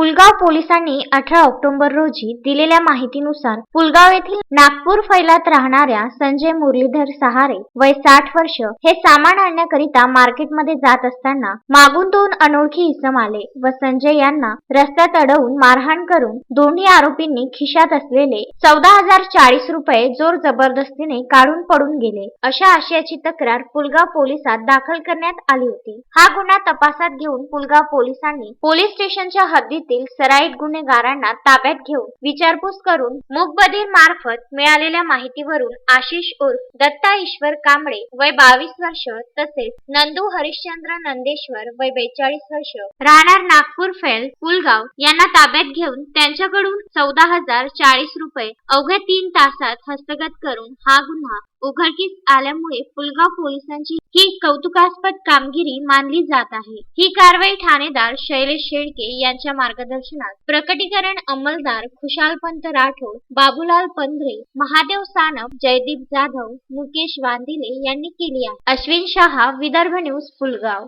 पुलगाव पोलिसांनी अठरा ऑक्टोबर रोजी दिलेल्या माहितीनुसार पुलगाव येथील नागपूर फैलात राहणाऱ्या संजय मुरलीधर सहारे वय साठ वर्ष हे सामान आणण्याकरिता मार्केटमध्ये जात असताना मागून दोन अनोळखी इसम आले व संजय यांना रस्त्यात अडवून मारहाण करून दोन्ही आरोपींनी खिशात असलेले चौदा हजार चाळीस रुपये जोर जबरदस्तीने काढून पडून गेले. अशा आशयाची तक्रार पुलगाव पोलिसात दाखल करण्यात आली होती. हा गुन्हा तपासात घेऊन पुलगाव पोलिसांनी पोलीस स्टेशनच्या हद्दीत येथील सराईत गुन्हेगारांना ताब्यात घेऊन विचारपूस करून मूकबधीर मार्फत मिळालेल्या माहितीवरून आशिष उर्फ दत्ता ईश्वर कांबळे वय बावीस वर्ष तसेच नंदू हरिश्चंद्र नंदेश्वर वय बेचाळीस वर्ष राहणार नागपूर फेल पुलगाव यांना ताब्यात घेऊन त्यांच्याकडून चौदा हजार चाळीस रुपये अवघ्या तीन तासात हस्तगत करून हा गुन्हा उघडकीस आल्यामुळे पुलगाव पोलिसांची ही कौतुकास्पद कामगिरी मानली जात आहे. ही कारवाई ठाणेदार शैलेश शेळके यांच्या मार्गदर्शनात प्रकटीकरण अंमलदार खुशालपंत राठोड बाबूलाल पंधरे महादेव सानप जयदीप जाधव मुकेश वांदिले यांनी केली आहे. अश्विन शहा विदर्भ न्यूज पुलगाव